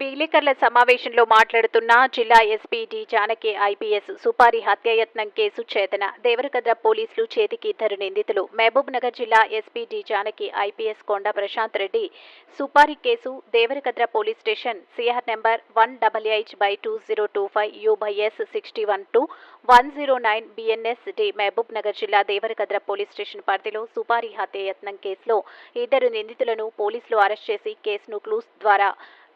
విలేకరుల సమావేశంలో మాట్లాడుతున్న జిల్లా ఎస్పీ డి జానకి ఐపీఎస్ సుపారి హత్యాయత్నం కేసు చేతన దేవరకద్ర పోలీసులు చేతికి ఇద్దరు నిందితులు. మహబూబ్ నగర్ జిల్లా SP D Janaki IPS Konda Prashanth Reddy. Supari case Devarakadra police station CR number one double H by two zero two five U by S sixty one two one zero nine BNS D Mahbubnagar జిల్లా Devarakadra police station పరిధిలో సుపారి హత్యాయత్నం కేసులో ఇద్దరు నిందితులను పోలీసులు arrest చేసి కేసును clues ద్వారా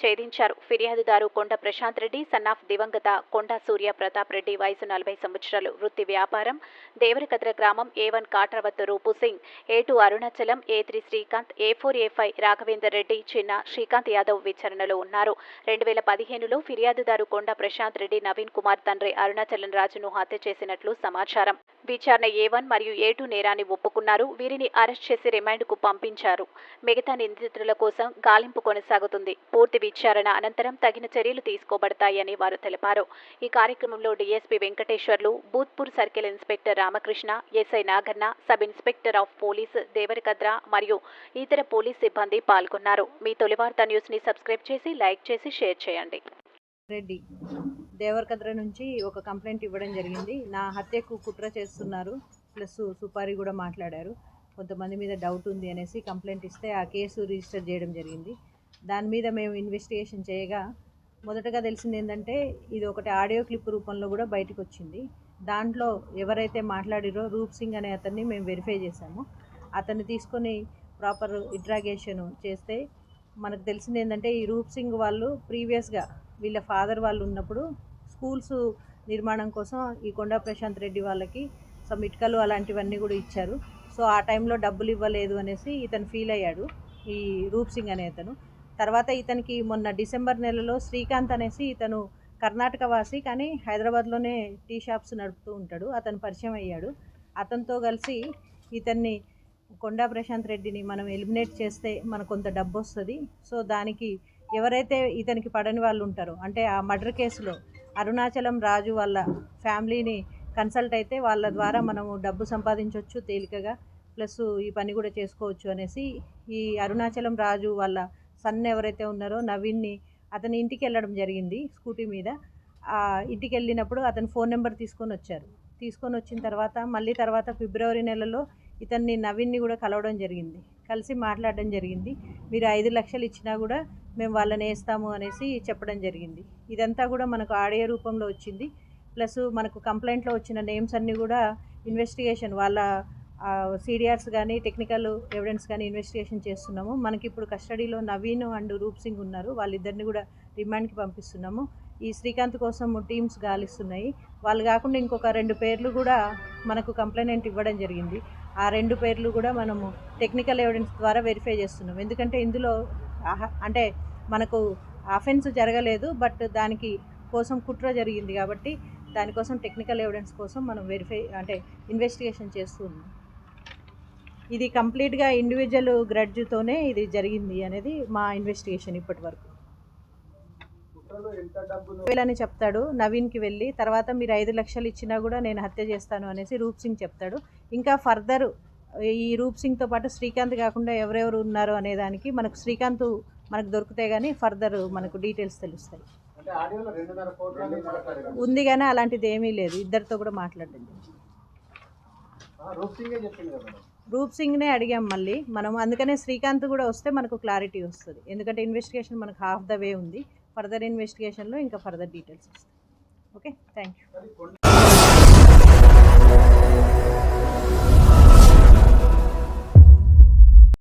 ఛేదించారు. ఫిర్యాదుదారు కొండ ప్రశాంత్ రెడ్డి సన్నాఫ్ దివంగత కొండ సూర్య ప్రతాప్ రెడ్డి వయసు నలభై సంవత్సరాలు వృత్తి వ్యాపారం దేవరకద్ర గ్రామం A one Katravath Roop Singh A two Arunachalam A three Srikanth A four A five Raghavender Reddy Chinna Srikanth Yadav విచారణలో ఉన్నారు. రెండు వేల పదిహేనులో ఫిర్యాదుదారు కొండ ప్రశాంత్ రెడ్డి నవీన్ కుమార్ తండ్రి అరుణాచలం రాజును హత్య చేసినట్లు సమాచారం. విచారణ ఏ వన్ మరియు ఏ టూ నేరాన్ని ఒప్పుకున్నారు. వీరిని అరెస్ట్ చేసి రిమాండ్కు పంపించారు. మిగతా నిందితుల కోసం గాలింపు కొనసాగుతుంది. పూర్తి విచారణ అనంతరం తగిన చర్యలు తీసుకోబడతాయని వారు తెలిపారు. ఈ కార్యక్రమంలో DSP Venkateswarlu Bhoothpur circle inspector Ramakrishna SI Naganna sub inspector of police Devarakadra మరియు ఇతర పోలీస్ సిబ్బంది పాల్గొన్నారు. మీ తొలివార్త న్యూస్ని సబ్స్క్రైబ్ చేసి లైక్ చేసి షేర్ చేయండి. రెడ్డి దేవరకద్ర నుంచి ఒక కంప్లైంట్ ఇవ్వడం జరిగింది. నా హత్యకు కుట్ర చేస్తున్నారు. ప్లస్ సుపారి కూడా మాట్లాడారు. కొంతమంది మీద డౌట్ ఉంది అనేసి కంప్లైంట్ ఇస్తే ఆ కేసు రిజిస్టర్ చేయడం జరిగింది. దాని మీద మేము ఇన్వెస్టిగేషన్ చేయగా మొదటగా తెలిసింది ఏంటంటే ఇది ఒకటి ఆడియో క్లిప్ రూపంలో కూడా బయటకు వచ్చింది దాంట్లో ఎవరైతే మాట్లాడిరో రూప్ సింగ్ అనే అతన్ని మేము వెరిఫై చేశాము. అతన్ని తీసుకొని ప్రాపర్ ఇంట్రాగేషన్ చేస్తే మనకు తెలిసింది ఏంటంటే ఈ రూప్ సింగ్ వాళ్ళు ప్రీవియస్గా వీళ్ళ ఫాదర్ వాళ్ళు ఉన్నప్పుడు స్కూల్స్ నిర్మాణం కోసం ఈ కొండా ప్రశాంత్ రెడ్డి వాళ్ళకి సమ్ ఇటుకలు అలాంటివన్నీ కూడా ఇచ్చారు. సో ఆ టైంలో డబ్బులు ఇవ్వలేదు అనేసి ఇతను ఫీల్ అయ్యాడు ఈ రూప్ సింగ్ అనే అతను. తర్వాత ఇతనికి మొన్న డిసెంబర్ నెలలో శ్రీకాంత్ అనేసి ఇతను కర్ణాటక వాసి కానీ హైదరాబాద్లోనే టీ షాప్స్ నడుపుతూ ఉంటాడు. అతను పరిచయం అయ్యాడు. అతనితో కలిసి ఇతన్ని కొండా ప్రశాంత్ రెడ్డిని మనం ఎలిమినేట్ చేస్తే మనకు కొంత డబ్బు వస్తుంది. సో దానికి ఎవరైతే ఇతనికి పడని వాళ్ళు ఉంటారో అంటే ఆ మర్డర్ కేసులో అరుణాచలం రాజు వాళ్ళ ఫ్యామిలీని కన్సల్ట్ అయితే వాళ్ళ ద్వారా మనము డబ్బు సంపాదించవచ్చు తేలికగా. ప్లస్ ఈ పని కూడా చేసుకోవచ్చు అనేసి ఈ అరుణాచలం రాజు వాళ్ళ సన్ ఎవరైతే ఉన్నారో నవీన్ని అతని ఇంటికి వెళ్ళడం జరిగింది స్కూటీ మీద. ఇంటికి వెళ్ళినప్పుడు అతని ఫోన్ నెంబర్ తీసుకొని వచ్చారు. తీసుకొని వచ్చిన తర్వాత మళ్ళీ తర్వాత ఫిబ్రవరి నెలలో ఇతన్ని నవీన్ని కూడా కలవడం జరిగింది. కలిసి మాట్లాడడం జరిగింది. మీరు ఐదు లక్షలు ఇచ్చినా కూడా మేము వాళ్ళని వేస్తాము అనేసి చెప్పడం జరిగింది. ఇదంతా కూడా మనకు ఆడియో రూపంలో వచ్చింది. ప్లస్ మనకు కంప్లైంట్లో వచ్చిన నేమ్స్ అన్నీ కూడా ఇన్వెస్టిగేషన్ వాళ్ళ సిడిఆర్స్ కానీ టెక్నికల్ ఎవిడెన్స్ కానీ ఇన్వెస్టిగేషన్ చేస్తున్నాము. మనకి ఇప్పుడు కస్టడీలో నవీన్ అండ్ రూప్ సింగ్ ఉన్నారు. వాళ్ళిద్దరిని కూడా రిమాండ్కి పంపిస్తున్నాము. ఈ శ్రీకాంత్ కోసం టీమ్స్ గాలిస్తున్నాయి. వాళ్ళు కాకుండా ఇంకొక రెండు పేర్లు కూడా మనకు కంప్లైంట్ ఇవ్వడం జరిగింది. ఆ రెండు పేర్లు కూడా మనము టెక్నికల్ ఎవిడెన్స్ ద్వారా వెరిఫై చేస్తున్నాం. ఎందుకంటే ఇందులో అంటే మనకు అఫెన్స్ జరగలేదు బట్ దానికి కోసం కుట్ర జరిగింది కాబట్టి దానికోసం టెక్నికల్ ఎవిడెన్స్ కోసం మనం వెరిఫై అంటే ఇన్వెస్టిగేషన్ చేస్తూ ఉన్నాం ఇది కంప్లీట్గా ఇండివిజువల్ గ్రడ్జ్తోనే ఇది జరిగింది అనేది మా ఇన్వెస్టిగేషన్ ఇప్పటి వరకు వేలని చెప్తాడు నవీన్కి వెళ్ళి తర్వాత మీరు ఐదు లక్షలు ఇచ్చినా కూడా నేను హత్య చేస్తాను అనేసి రూప్ సింగ్ చెప్తాడు. ఇంకా ఫర్దర్ ఈ రూప్ సింగ్తో పాటు శ్రీకాంత్ కాకుండా ఎవరెవరు ఉన్నారు అనే దానికి మనకు శ్రీకాంత్ మనకు దొరికితే కానీ ఫర్దర్ మనకు డీటెయిల్స్ తెలుస్తాయి. అని ఉంది కానీ అలాంటిది ఏమీ లేదు. ఇద్దరితో కూడా మాట్లాడండి. రూప్ సింగ్నే అడిగాం మళ్ళీ. మనం అందుకనే శ్రీకాంత్ కూడా వస్తే మనకు క్లారిటీ వస్తుంది. ఎందుకంటే ఇన్వెస్టిగేషన్ మనకు హాఫ్ ద వే ఉంది. ఫర్దర్ ఇన్వెస్టిగేషన్లో ఇంకా ఫర్దర్ డీటెయిల్స్ వస్తాయి. Okay thank you